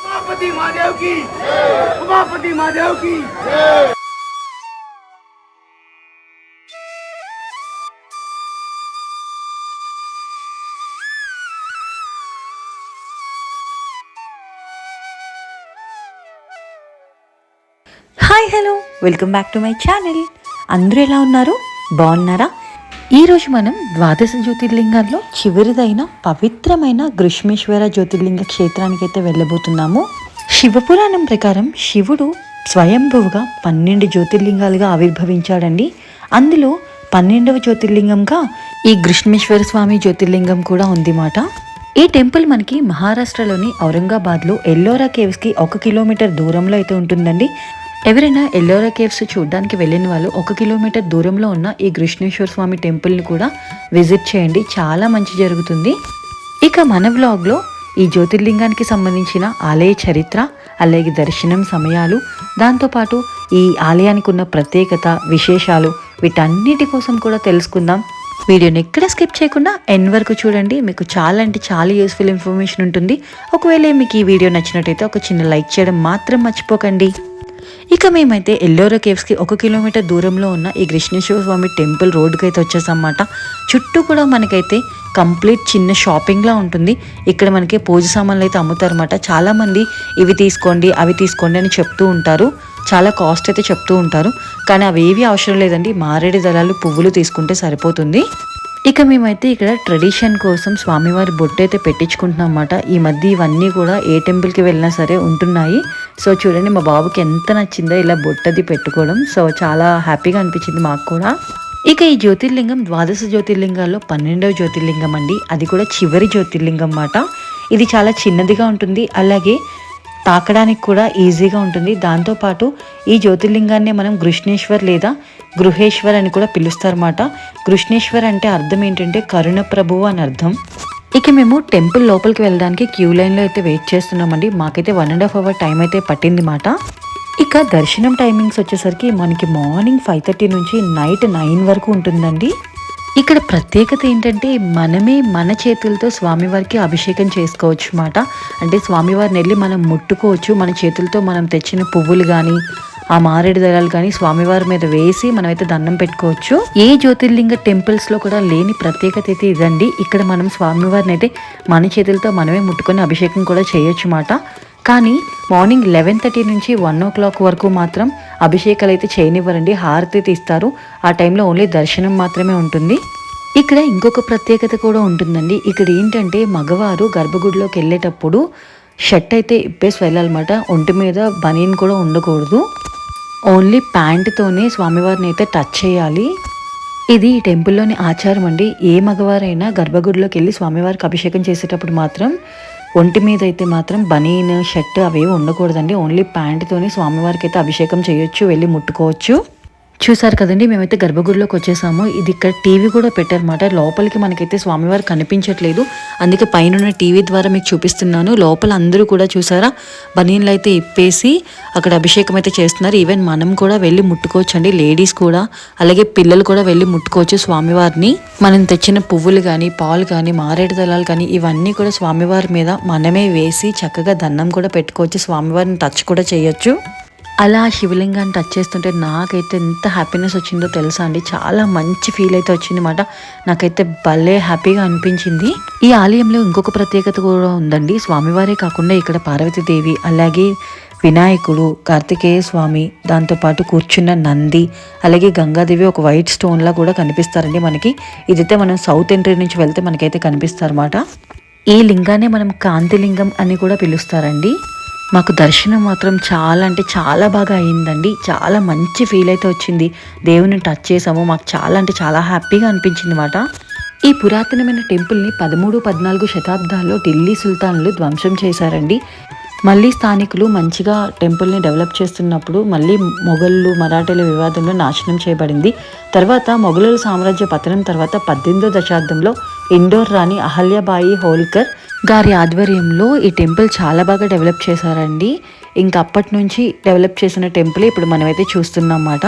ఉమాపతి మాదేవ్కి Umapati మాదేవ్కి hi hello welcome back to my channel అందరూ ఎలా ఉన్నారు? బాగున్నారా? ఈరోజు మనం ద్వాదశ జ్యోతిర్లింగాల్లో చివరిదైన పవిత్రమైన గృష్మేశ్వర జ్యోతిర్లింగ క్షేత్రానికి అయితే వెళ్ళబోతున్నాము. శివపురాణం ప్రకారం శివుడు స్వయంభువుగా పన్నెండు జ్యోతిర్లింగాలుగా ఆవిర్భవించాడండి. అందులో పన్నెండవ జ్యోతిర్లింగంగా ఈ గృష్మేశ్వర స్వామి జ్యోతిర్లింగం కూడా ఉంది మాట ఈ టెంపుల్ మనకి మహారాష్ట్రలోని ఔరంగాబాద్లో ఎల్లోరా కేవ్స్కి ఒక కిలోమీటర్ దూరంలో అయితే ఉంటుందండి. ఎవరైనా ఎల్లోరా కేవ్స్ చూడడానికి వెళ్ళిన వాళ్ళు ఒక కిలోమీటర్ దూరంలో ఉన్న ఈ కృష్ణేశ్వర స్వామి టెంపుల్ని కూడా విజిట్ చేయండి. చాలా మంచి జరుగుతుంది. ఇక మన వ్లాగ్లో ఈ జ్యోతిర్లింగానికి సంబంధించిన ఆలయ చరిత్ర అలాగే దర్శనం సమయాలు దాంతోపాటు ఈ ఆలయానికి ఉన్న ప్రత్యేకత విశేషాలు వీటన్నిటి కోసం కూడా తెలుసుకుందాం. వీడియోని ఎక్కడ స్కిప్ చేయకుండా ఎన్ వరకు చూడండి. మీకు చాలా అంటే చాలా యూస్ఫుల్ ఇన్ఫర్మేషన్ ఉంటుంది. ఒకవేళ మీకు ఈ వీడియో నచ్చినట్టయితే ఒక చిన్న లైక్ చేయడం మాత్రం మర్చిపోకండి. ఇక మేమైతే ఎల్లోరా కేవ్స్కి ఒక కిలోమీటర్ దూరంలో ఉన్న ఈ కృష్ణేశ్వర స్వామి టెంపుల్ రోడ్డుకి అయితే వచ్చేసామన్నమాట. చుట్టూ కూడా మనకైతే కంప్లీట్ చిన్న షాపింగ్లా ఉంటుంది. ఇక్కడ మనకి పూజ సామాన్లు అయితే అమ్ముతారన్నమాట. చాలామంది ఇవి తీసుకోండి అవి తీసుకోండి అని చెప్తూ ఉంటారు. చాలా కాస్ట్ అయితే చెప్తూ ఉంటారు. కానీ అవి ఏవి అవసరం లేదండి. మారేడు దళాలు పువ్వులు తీసుకుంటే సరిపోతుంది. ఇక మేమైతే ఇక్కడ ట్రెడిషన్ కోసం స్వామివారి బొట్టు అయితే పెట్టించుకుంటున్నాం అన్నమాట. ఈ మధ్య ఇవన్నీ కూడా ఏ టెంపుల్కి వెళ్ళినా సరే ఉంటున్నాయి. సో చూడండి మా బాబుకి ఎంత నచ్చిందో ఇలా బొట్టది పెట్టుకోవడం. సో చాలా హ్యాపీగా అనిపించింది మాకు కూడా. ఇక ఈ జ్యోతిర్లింగం ద్వాదశ జ్యోతిర్లింగాల్లో పన్నెండవ జ్యోతిర్లింగం అండి. అది కూడా చివరి జ్యోతిర్లింగం అన్నమాట. ఇది చాలా చిన్నదిగా ఉంటుంది. అలాగే తాకడానికి కూడా ఈజీగా ఉంటుంది. దాంతోపాటు ఈ జ్యోతిర్లింగాన్ని మనం గృష్ణేశ్వర్ లేదా గృహేశ్వర్ అని కూడా పిలుస్తారన్నమాట. గృష్ణేశ్వర్ అంటే అర్థం ఏంటంటే కరుణ ప్రభువు అని అర్థం. ఇక మేము టెంపుల్ లోపలికి వెళ్ళడానికి క్యూ లైన్లో అయితే వెయిట్ చేస్తున్నామండి. మాకైతే one and half hour time అయితే పట్టింది మాట ఇక దర్శనం టైమింగ్స్ వచ్చేసరికి మనకి మార్నింగ్ ఫైవ్ థర్టీ నుంచి నైట్ నైన్ వరకు ఉంటుందండి. ఇక్కడ ప్రత్యేకత ఏంటంటే మనమే మన చేతులతో స్వామివారికి అభిషేకం చేసుకోవచ్చు మాట. అంటే స్వామివారిని వెళ్ళి మనం ముట్టుకోవచ్చు. మన చేతులతో మనం తెచ్చిన పువ్వులు కానీ ఆ మారేడు దళాలు కానీ స్వామివారి మీద వేసి మనమైతే దండం పెట్టుకోవచ్చు. ఏ జ్యోతిర్లింగ టెంపుల్స్లో కూడా లేని ప్రత్యేకత అయితే ఇదండి. ఇక్కడ మనం స్వామివారిని అయితే మన చేతులతో మనమే ముట్టుకొని అభిషేకం కూడా చేయొచ్చు మాట. కానీ మార్నింగ్ లెవెన్ థర్టీ నుంచి వన్ ఓ క్లాక్ వరకు మాత్రం అభిషేకాలు అయితే చేయనివ్వరండి హారతి అయితే ఇస్తారు. ఆ టైంలో ఓన్లీ దర్శనం మాత్రమే ఉంటుంది. ఇక్కడ ఇంకొక ప్రత్యేకత కూడా ఉంటుందండి. ఇక్కడ ఏంటంటే మగవారు గర్భగుడిలోకి వెళ్ళేటప్పుడు షర్ట్ అయితే ఇప్పేసి వెళ్ళాలన్నమాట. ఒంటి మీద బనీన్ కూడా ఉండకూడదు. ఓన్లీ ప్యాంటుతోనే స్వామివారిని అయితే టచ్ చేయాలి. ఇది ఈ టెంపుల్లోని ఆచారం అండి. ఏ మగవారైనా గర్భగుడిలోకి వెళ్ళి స్వామివారికి అభిషేకం చేసేటప్పుడు మాత్రం ఒంటి మీద అయితే మాత్రం బనీన్ షర్ట్ అవేవి ఉండకూడదండి. ఓన్లీ ప్యాంట్తోనే స్వామివారికి అయితే అభిషేకం చేయొచ్చు వెళ్ళి ముట్టుకోవచ్చు. చూసారు కదండి మేమైతే గర్భగుడిలోకి వచ్చేసాము. ఇది ఇక్కడ టీవీ కూడా పెట్టారన్నమాట. లోపలికి మనకైతే స్వామివారు కనిపించట్లేదు. అందుకే పైన టీవీ ద్వారా మీకు చూపిస్తున్నాను. లోపల అందరూ కూడా చూసారా? బనీన్లు అయితే ఇప్పేసి అక్కడ అభిషేకం అయితే చేస్తున్నారు. ఈవెన్ మనం కూడా వెళ్ళి ముట్టుకోవచ్చు అండి లేడీస్ కూడా. అలాగే పిల్లలు కూడా వెళ్ళి ముట్టుకోవచ్చు స్వామివారిని. మనం తెచ్చిన పువ్వులు కానీ పాలు కానీ మారేడు దళాలు కానీ ఇవన్నీ కూడా స్వామివారి మీద మనమే వేసి చక్కగా దండం కూడా పెట్టుకోవచ్చు. స్వామివారిని టచ్ కూడా చేయొచ్చు. అలా శివలింగాన్ని టచ్ చేస్తుంటే నాకైతే ఎంత హ్యాపీనెస్ వచ్చిందో తెలుసా అండి. చాలా మంచి ఫీల్ అయితే వచ్చింది మాట. నాకైతే భలే హ్యాపీగా అనిపించింది. ఈ ఆలయంలో ఇంకొక ప్రత్యేకత కూడా ఉందండి. స్వామివారే కాకుండా ఇక్కడ పార్వతీదేవి అలాగే వినాయకుడు కార్తికేయ స్వామి దాంతోపాటు కూర్చున్న నంది అలాగే గంగాదేవి ఒక వైట్ స్టోన్లా కూడా కనిపిస్తారండి మనకి. ఇదైతే మనం సౌత్ ఎంట్రీ నుంచి వెళ్తే మనకైతే కనిపిస్తారన్నమాట ఈ లింగాన్ని మనం కాంతిలింగం అని కూడా పిలుస్తారండి. మాకు దర్శనం మాత్రం చాలా అంటే చాలా బాగా అయిందండి. చాలా మంచి ఫీల్ అయితే వచ్చింది. దేవుని టచ్ చేసాము మాకు చాలా అంటే చాలా హ్యాపీగా అనిపించింది మాట. ఈ పురాతనమైన టెంపుల్ని పదమూడు పద్నాలుగు శతాబ్దాల్లో ఢిల్లీ సుల్తాన్లు ధ్వంసం చేశారండి. మళ్ళీ స్థానికులు మంచిగా టెంపుల్ని డెవలప్ చేస్తున్నప్పుడు మళ్ళీ మొఘళ్ళు మరాఠీల వివాదంలో నాశనం చేయబడింది. తర్వాత మొఘలుల సామ్రాజ్య పతనం తర్వాత పద్దెనిమిదో దశాబ్దంలో ఇండోర్ రాణి అహల్యాబాయి హోల్కర్ గారి ఆధ్వర్యంలో ఈ టెంపుల్ చాలా బాగా డెవలప్ చేశారండి. ఇంకా అప్పటి నుంచి డెవలప్ చేసిన టెంపుల్ ఇప్పుడు మనమైతే చూస్తున్నాం అన్నమాట.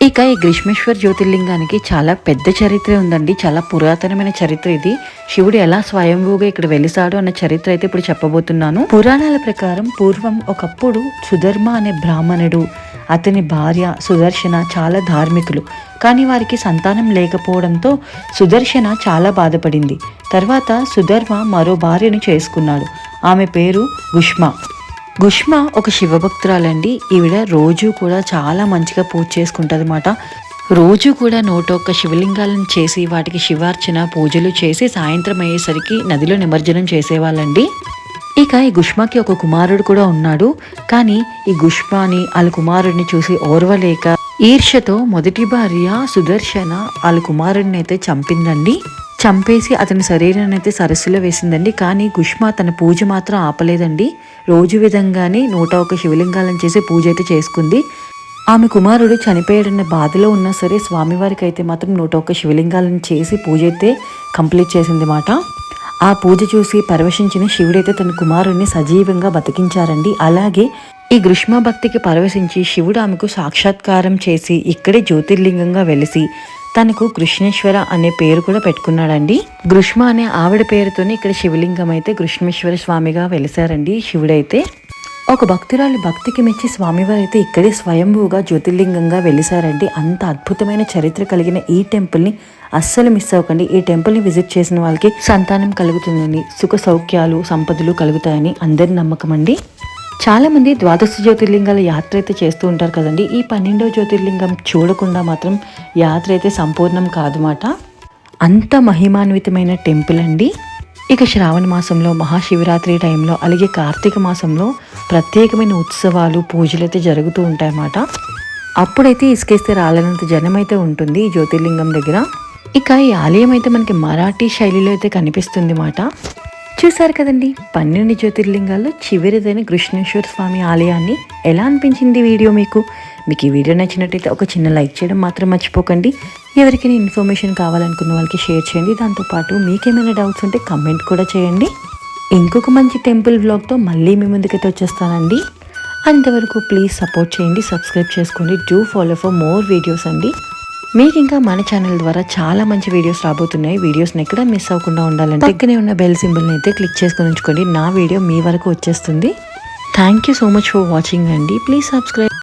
ఇక ఈ గ్రీష్మేశ్వర్ జ్యోతిర్లింగానికి చాలా పెద్ద చరిత్ర ఉందండి. చాలా పురాతనమైన చరిత్ర ఇది. శివుడు ఎలా స్వయంభూగా ఇక్కడ వెలిసాడు అన్న చరిత్ర అయితే ఇప్పుడు చెప్పబోతున్నాను. పురాణాల ప్రకారం పూర్వం ఒకప్పుడు సుధర్మ అనే బ్రాహ్మణుడు అతని భార్య సుదర్శన చాలా ధార్మికులు. కానీ వారికి సంతానం లేకపోవడంతో సుదర్శన చాలా బాధపడింది. తర్వాత సుధర్మ మరో భార్యను చేసుకున్నాడు. ఆమె పేరు గుష్మ. గుష్మ ఒక శివభక్తురాలండి. ఈవిడ రోజు కూడా చాలా మంచిగా పూజ చేసుకుంటుంది అనమాట రోజు కూడా నూట ఒక్క శివలింగాలను చేసి వాటికి శివార్చన పూజలు చేసి సాయంత్రం అయ్యేసరికి నదిలో నిమజ్జనం చేసేవాళ్ళండి. ఇక ఈ గుష్మాకి ఒక కుమారుడు కూడా ఉన్నాడు. కానీ ఈ గుష్మాని వాళ్ళ కుమారుడిని చూసి ఓర్వలేక ఈర్ష్యతో మొదటి భార్య సుదర్శన వాళ్ళ కుమారుడిని అయితే చంపిందండి. చంపేసి అతని శరీరాన్ని అయితే సరస్సులో వేసిందండి. కానీ గుష్మా తన పూజ మాత్రం ఆపలేదండి. రోజు విధంగానే నూట ఒక శివలింగాలను చేసి పూజ అయితే చేసుకుంది. ఆమె కుమారుడు చనిపోయాడన్న బాధలో ఉన్నా సరే స్వామివారికి అయితే మాత్రం నూట ఒక్క శివలింగాలను చేసి పూజ అయితే కంప్లీట్ చేసింది మాట. ఆ పూజ చూసి పరవశించిన శివుడైతే తన కుమారుడిని సజీవంగా బతికించారండి. అలాగే ఈ గ్రీష్మ భక్తికి పరవశించి శివుడు ఆమెకు సాక్షాత్కారం చేసి ఇక్కడే జ్యోతిర్లింగంగా వెలిసి తనకు కృష్ణేశ్వర అనే పేరు కూడా పెట్టుకున్నాడండి. గృష్మ అనే ఆవిడ పేరుతోనే ఇక్కడ శివలింగం అయితే కృష్ణేశ్వర స్వామిగా వెలిసారండి శివుడైతే. ఒక భక్తురాలు భక్తికి మెచ్చి స్వామివారు అయితే ఇక్కడే స్వయంభూగా జ్యోతిర్లింగంగా వెలిసారండి. అంత అద్భుతమైన చరిత్ర కలిగిన ఈ టెంపుల్ని అస్సలు మిస్ అవ్వకండి. ఈ టెంపుల్ని విజిట్ చేసిన వాళ్ళకి సంతానం కలుగుతుందని సుఖ సౌఖ్యాలు సంపదలు కలుగుతాయని అందరి నమ్మకం అండి చాలామంది ద్వాదశ జ్యోతిర్లింగాల యాత్ర అయితే చేస్తూ ఉంటారు కదండి. ఈ పన్నెండో జ్యోతిర్లింగం చూడకుండా మాత్రం యాత్ర అయితే సంపూర్ణం కాదన్నమాట అంత మహిమాన్వితమైన టెంపుల్ అండి. ఇక శ్రావణ మాసంలో మహాశివరాత్రి టైంలో అలాగే కార్తీక మాసంలో ప్రత్యేకమైన ఉత్సవాలు పూజలు అయితే జరుగుతూ ఉంటాయన్నమాట అప్పుడైతే ఇసుకేస్తే రాలనంత జనం అయితే ఉంటుంది ఈ జ్యోతిర్లింగం దగ్గర. ఇక ఈ ఆలయం అయితే మనకి మరాఠీ శైలిలో అయితే కనిపిస్తుంది మాట. చూశారు కదండి. పన్నెండు జ్యోతిర్లింగాల్లో చివరిదైన కృష్ణేశ్వర స్వామి ఆలయాన్ని ఎలా అనిపించింది వీడియో మీకు? మీకు ఈ వీడియో నచ్చినట్టయితే ఒక చిన్న లైక్ చేయడం మాత్రం మర్చిపోకండి. ఎవరికైనా ఇన్ఫర్మేషన్ కావాలనుకున్న వాళ్ళకి షేర్ చేయండి. దాంతోపాటు మీకేమైనా డౌట్స్ ఉంటే కమెంట్ కూడా చేయండి. ఇంకొక మంచి టెంపుల్ బ్లాగ్తో మళ్ళీ మీ ముందుకైతే వచ్చేస్తానండి. అంతవరకు ప్లీజ్ సపోర్ట్ చేయండి సబ్స్క్రైబ్ చేసుకోండి. Do follow for more videos అండి. మీకు ఇంకా మన ఛానల్ ద్వారా చాలా మంచి వీడియోస్ రాబోతున్నాయి. వీడియోస్ని ఎక్కడ మిస్ అవ్వకుండా ఉండాలంటే పక్కనే ఉన్న బెల్ సింబల్ని అయితే క్లిక్ చేసుకొని ఉంచుకోండి. నా వీడియో మీ వరకు వచ్చేస్తుంది. Thank you so much for watching అండి. Please subscribe